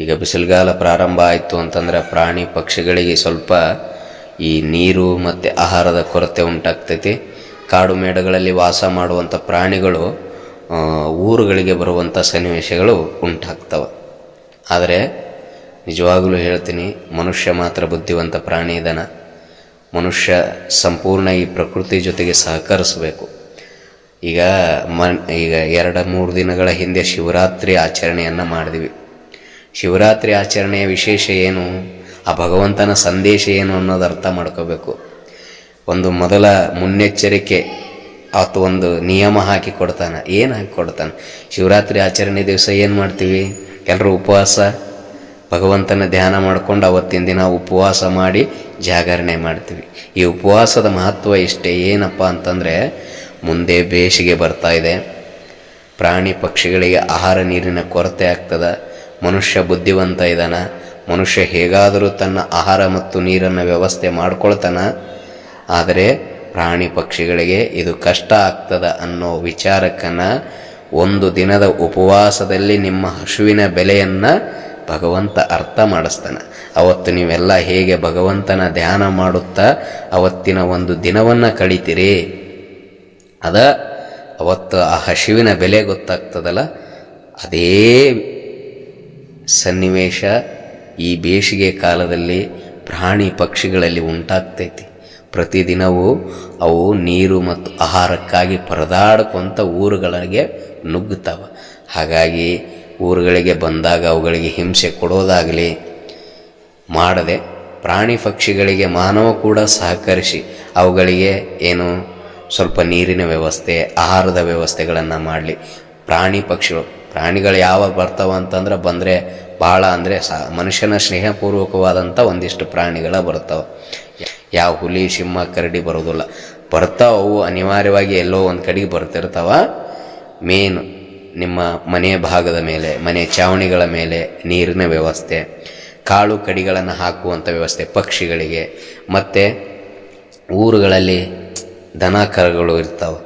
ಈಗ ಬಿಸಿಲುಗಾಲ ಪ್ರಾರಂಭ ಆಯಿತು ಅಂತಂದರೆ ಪ್ರಾಣಿ ಪಕ್ಷಿಗಳಿಗೆ ಸ್ವಲ್ಪ ಈ ನೀರು ಮತ್ತು ಆಹಾರದ ಕೊರತೆ ಉಂಟಾಗ್ತೈತಿ. ಕಾಡು ಮೇಡಗಳಲ್ಲಿ ವಾಸ ಮಾಡುವಂಥ ಪ್ರಾಣಿಗಳು ಊರುಗಳಿಗೆ ಬರುವಂಥ ಸನ್ನಿವೇಶಗಳು ಉಂಟಾಗ್ತವೆ. ಆದರೆ ನಿಜವಾಗಲೂ ಹೇಳ್ತೀನಿ, ಮನುಷ್ಯ ಮಾತ್ರ ಬುದ್ಧಿವಂತ ಪ್ರಾಣಿ ಇದನ. ಮನುಷ್ಯ ಸಂಪೂರ್ಣ ಈ ಪ್ರಕೃತಿ ಜೊತೆಗೆ ಸಹಕರಿಸಬೇಕು. ಈಗ ಮನ್, ಈಗ ಎರಡು ಮೂರು ದಿನಗಳ ಹಿಂದೆ ಶಿವರಾತ್ರಿ ಆಚರಣೆಯನ್ನು ಮಾಡಿದ್ವಿ. ಶಿವರಾತ್ರಿ ಆಚರಣೆಯ ವಿಶೇಷ ಏನು? ಆ ಭಗವಂತನ ಸಂದೇಶ ಏನು ಅನ್ನೋದು ಅರ್ಥ ಮಾಡ್ಕೋಬೇಕು. ಒಂದು ಮೊದಲ ಮುನ್ನೆಚ್ಚರಿಕೆ ಆತ ಒಂದು ನಿಯಮ ಹಾಕಿ ಕೊಡ್ತಾನೆ. ಏನು ಹಾಕಿ ಕೊಡ್ತಾನೆ? ಶಿವರಾತ್ರಿ ಆಚರಣೆ ದಿವಸ ಏನು ಮಾಡ್ತೀವಿ? ಎಲ್ಲರೂ ಉಪವಾಸ? ಭಗವಂತನ ಧ್ಯಾನ ಮಾಡಿಕೊಂಡು ಅವತ್ತಿನ ದಿನ ಉಪವಾಸ ಮಾಡಿ ಜಾಗರಣೆ ಮಾಡ್ತೀವಿ. ಈ ಉಪವಾಸದ ಮಹತ್ವ ಇಷ್ಟೇ ಏನಪ್ಪ ಅಂತಂದರೆ, ಮುಂದೆ ಬೇಸಿಗೆ ಬರ್ತಾ ಇದೆ. ಪ್ರಾಣಿ ಪಕ್ಷಿಗಳಿಗೆ ಆಹಾರ ನೀರಿನ ಕೊರತೆ ಆಗ್ತದ. ಮನುಷ್ಯ ಬುದ್ಧಿವಂತ ಇದ್ದಾನ ಮನುಷ್ಯ ಹೇಗಾದರೂ ತನ್ನ ಆಹಾರ ಮತ್ತು ನೀರನ್ನು ವ್ಯವಸ್ಥೆ ಮಾಡ್ಕೊಳ್ತಾನ. ಆದರೆ ಪ್ರಾಣಿ ಪಕ್ಷಿಗಳಿಗೆ ಇದು ಕಷ್ಟ ಆಗ್ತದ ಅನ್ನೋ ವಿಚಾರಕ್ಕನ ಒಂದು ದಿನದ ಉಪವಾಸದಲ್ಲಿ ನಿಮ್ಮ ಹಸುವಿನ ಬೆಲೆಯನ್ನು ಭಗವಂತ ಅರ್ಥ ಮಾಡಿಸ್ತಾನೆ. ಅವತ್ತು ನೀವೆಲ್ಲ ಹೇಗೆ ಭಗವಂತನ ಧ್ಯಾನ ಮಾಡುತ್ತಾ ಅವತ್ತಿನ ಒಂದು ದಿನವನ್ನು ಕಳಿತೀರಿ? ಅದ ಅವತ್ತು ಆ ಹಸುವಿನ ಬೆಲೆ ಗೊತ್ತಾಗ್ತದಲ್ಲ? ಅದೇ ಸನ್ನಿವೇಶ ಈ ಬೇಸಿಗೆ ಕಾಲದಲ್ಲಿ ಪ್ರಾಣಿ ಪಕ್ಷಿಗಳಲ್ಲಿ ಉಂಟಾಗ್ತೈತಿ. ಪ್ರತಿದಿನವೂ ಅವು ನೀರು ಮತ್ತು ಆಹಾರಕ್ಕಾಗಿ ಪರದಾಡ್ಕೊಂತ ಊರುಗಳಿಗೆ ನುಗ್ಗುತ್ತವೆ. ಹಾಗಾಗಿ ಊರುಗಳಿಗೆ ಬಂದಾಗ ಅವುಗಳಿಗೆ ಹಿಂಸೆ ಕೊಡೋದಾಗಲಿ ಮಾಡದೆ ಪ್ರಾಣಿ ಪಕ್ಷಿಗಳಿಗೆ ಮಾನವ ಕೂಡ ಸಹಕರಿಸಿ ಅವುಗಳಿಗೆ ಏನು ಸ್ವಲ್ಪ ನೀರಿನ ವ್ಯವಸ್ಥೆ, ಆಹಾರದ ವ್ಯವಸ್ಥೆಗಳನ್ನು ಮಾಡಲಿ. ಪ್ರಾಣಿ ಪಕ್ಷಿಗಳು ಪ್ರಾಣಿಗಳು ಯಾವಾಗ ಬರ್ತಾವ ಅಂತಂದ್ರೆ ಬಂದರೆ ಭಾಳ ಅಂದರೆ ಸಾ ಮನುಷ್ಯನ ಸ್ನೇಹಪೂರ್ವಕವಾದಂಥ ಒಂದಿಷ್ಟು ಪ್ರಾಣಿಗಳ ಬರ್ತಾವೆ ಯಾವ ಹುಲಿ, ಸಿಂಹ, ಕರಡಿ ಬರೋದಿಲ್ಲ ಬರ್ತಾವ ಅವು ಅನಿವಾರ್ಯವಾಗಿ ಎಲ್ಲೋ ಒಂದು ಕಡೆಗೆ ಬರ್ತಿರ್ತಾವ. ಮೇನ್ ನಿಮ್ಮ ಮನೆ ಭಾಗದ ಮೇಲೆ, ಮನೆ ಚಾವಣಿಗಳ ಮೇಲೆ ನೀರಿನ ವ್ಯವಸ್ಥೆ, ಕಾಳು ಕಡಿಗಳನ್ನು ಹಾಕುವಂಥ ವ್ಯವಸ್ಥೆ ಪಕ್ಷಿಗಳಿಗೆ, ಮತ್ತು ಊರುಗಳಲ್ಲಿ ದನ ಕರುಗಳು ಇರ್ತಾವೆ.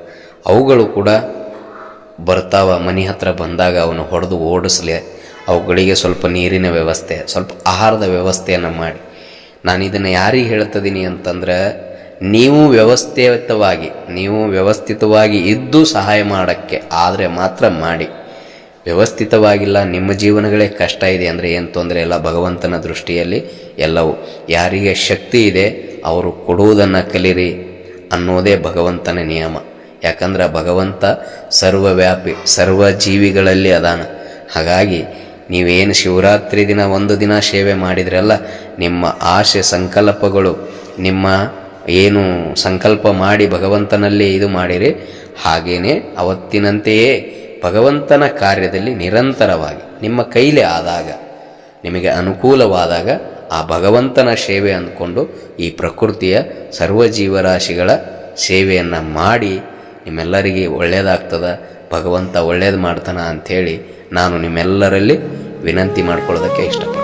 ಅವುಗಳು ಕೂಡ ಬರ್ತಾವ, ಮನೆ ಹತ್ರ ಬಂದಾಗ ಅವನು ಹೊಡೆದು ಓಡಿಸ್ಲೆ. ಅವುಗಳಿಗೆ ಸ್ವಲ್ಪ ನೀರಿನ ವ್ಯವಸ್ಥೆ, ಸ್ವಲ್ಪ ಆಹಾರದ ವ್ಯವಸ್ಥೆಯನ್ನು ಮಾಡಿ. ನಾನು ಇದನ್ನು ಯಾರಿಗೆ ಹೇಳ್ತಿದ್ದೀನಿ ಅಂತಂದ್ರೆ, ನೀವು ವ್ಯವಸ್ಥಿತವಾಗಿ ನೀವು ವ್ಯವಸ್ಥಿತವಾಗಿ ಇದ್ದು ಸಹಾಯ ಮಾಡೋಕ್ಕೆ ಆದರೆ ಮಾತ್ರ ಮಾಡಿ. ವ್ಯವಸ್ಥಿತವಾಗಿಲ್ಲ, ನಿಮ್ಮ ಜೀವನಗಳೇ ಕಷ್ಟ ಇದೆ ಅಂದರೆ ಏನು ತೊಂದರೆ ಇಲ್ಲ, ಭಗವಂತನ ದೃಷ್ಟಿಯಲ್ಲಿ ಎಲ್ಲವೂ. ಯಾರಿಗೆ ಶಕ್ತಿ ಇದೆ, ಅವರು ಕೊಡುವುದನ್ನು ಕಲಿರಿ ಅನ್ನೋದೇ ಭಗವಂತನ ನಿಯಮ. ಯಾಕಂದ್ರೆ ಭಗವಂತ ಸರ್ವವ್ಯಾಪಿ ಸರ್ವ ಜೀವಿಗಳಲ್ಲಿ ಅದಾನ. ಹಾಗಾಗಿ ನೀವೇನು ಶಿವರಾತ್ರಿ ದಿನ ಒಂದು ದಿನ ಸೇವೆ ಮಾಡಿದ್ರಲ್ಲ, ನಿಮ್ಮ ಆಸೆ ಸಂಕಲ್ಪಗಳು, ನಿಮ್ಮ ಏನು ಸಂಕಲ್ಪ ಮಾಡಿ ಭಗವಂತನಲ್ಲಿ ಇದು ಮಾಡಿರಿ, ಹಾಗೇನೆ ಅವತ್ತಿನಂತೆಯೇ ಭಗವಂತನ ಕಾರ್ಯದಲ್ಲಿ ನಿರಂತರವಾಗಿ, ನಿಮ್ಮ ಕೈಲಿ ಆದಾಗ, ನಿಮಗೆ ಅನುಕೂಲವಾದಾಗ ಆ ಭಗವಂತನ ಸೇವೆ ಅಂದ್ಕೊಂಡು ಈ ಪ್ರಕೃತಿಯ ಸರ್ವ ಜೀವರಾಶಿಗಳ ಸೇವೆಯನ್ನು ಮಾಡಿ ನಿಮ್ಮೆಲ್ಲರಿಗೆ ಒಳ್ಳೆಯದಾಗ್ತದ ಭಗವಂತ ಒಳ್ಳೇದು ಮಾಡ್ತಾನ ಅಂಥೇಳಿ ನಾನು ನಿಮ್ಮೆಲ್ಲರಲ್ಲಿ ವಿನಂತಿ ಮಾಡ್ಕೊಳ್ಳೋದಕ್ಕೆ ಇಷ್ಟಪಡ್ತೀನಿ.